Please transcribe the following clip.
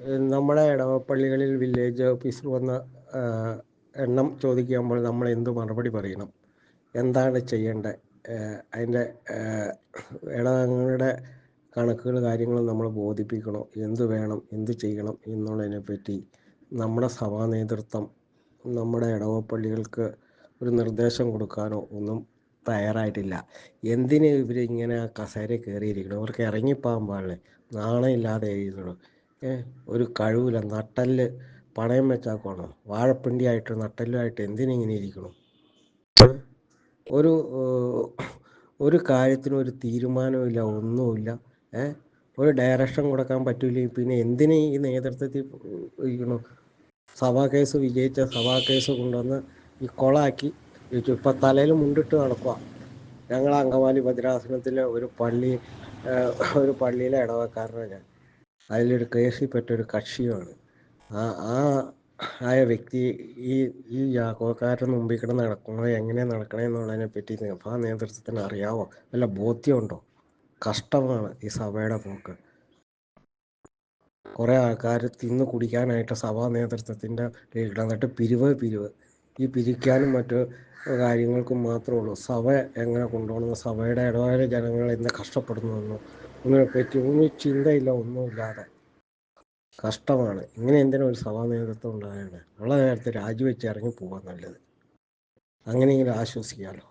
നമ്മുടെ ഇടവപ്പള്ളികളിൽ village officer വന്ന് എണ്ണം ചോദിക്കുമ്പോൾ നമ്മൾ എന്ത് മറുപടി പറയണം? എന്താണ് ചെയ്യേണ്ടത്? അതിന്റെ ഇടവകങ്ങളുടെ കണക്കുകൾ കാര്യങ്ങളും നമ്മൾ ബോധിപ്പിക്കണം? എന്ത് വേണം? എന്ത് ചെയ്യണം? എന്നുള്ളതിനെ പറ്റി നമ്മുടെ സഭാ നേതൃത്വം നമ്മുടെ ഇടവപ്പള്ളികൾക്ക് ഒരു നിർദ്ദേശം കൊടുക്കാനോ ഒന്നും തയ്യാറായിട്ടില്ല. എന്തിന് ഇവരിങ്ങനെ കസേര കയറിയിരിക്കണം അവർക്ക് ഇറങ്ങിപ്പോകാൻ പാടില്ലേ? നാണമില്ലാതെ എഴുതണം ഒരു കഴിവില്ല. നട്ടൽ പണയം വെച്ചാക്കണോ വാഴപ്പിണ്ടിയായിട്ട് നട്ടലുമായിട്ട് എന്തിനിങ്ങനെ ഇരിക്കണം? ഒരു ഒരു കാര്യത്തിനും ഒരു തീരുമാനമില്ല ഒന്നുമില്ല. ഒരു ഡയറക്ഷൻ കൊടുക്കാൻ പറ്റില്ല പിന്നെ എന്തിന് ഈ നേതൃത്വത്തിൽ ഇരിക്കണം? സഭാ കേസ് വിജയിച്ച സഭാ കേസ് കൊണ്ടുവന്ന് ഈ കൊളാക്കി ഇപ്പം തലയിൽ മുണ്ടിട്ട് നടക്കുക ഞങ്ങൾ അങ്കമാലി ഭദ്രാസനത്തിലെ ഒരു പള്ളി ഒരു പള്ളിയിലെ ഇടവക്കാരനാണ് ഞാൻ. അതിലൊരു കേസിൽ പെട്ടൊരു കക്ഷിയുമാണ് ആ ആ ആയ വ്യക്തി ഈ ഈ യാക്കോക്കാരുടെ മുമ്പിൽ കൂടെ നടക്കണോ എങ്ങനെ നടക്കണേ എന്നുള്ളതിനെ പറ്റി സഭാ നേതൃത്വത്തിന് അറിയാവോ? അല്ല ബോധ്യമുണ്ടോ? കഷ്ടമാണ് ഈ സഭയുടെ പോക്ക്. കുറേ ആൾക്കാർ തിന്ന് കുടിക്കാനായിട്ട് സഭാ നേതൃത്വത്തിന്റെ എന്നിട്ട് പിരിവ് പിരിവ്. ഈ പിരിക്കാനും മറ്റു കാര്യങ്ങൾക്കും മാത്രമേ ഉള്ളൂ. സഭ എങ്ങനെ കൊണ്ടുപോകണം സഭയുടെ ഇടവക ജനങ്ങൾ എന്ത് കഷ്ടപ്പെടുന്നു ഇതിനെപ്പറ്റി ഒന്നും ചിന്തയില്ല ഒന്നുമില്ലാതെ കഷ്ടമാണ്. ഇങ്ങനെ എന്തിനാ ഒരു സഭാ നേതൃത്വം ഉണ്ടായാണ് ഉള്ള നേരത്തെ രാജിവെച്ച് ഇറങ്ങി പോകാൻ നല്ലത്. അങ്ങനെയെങ്കിലും ആശ്വസിക്കാമല്ലോ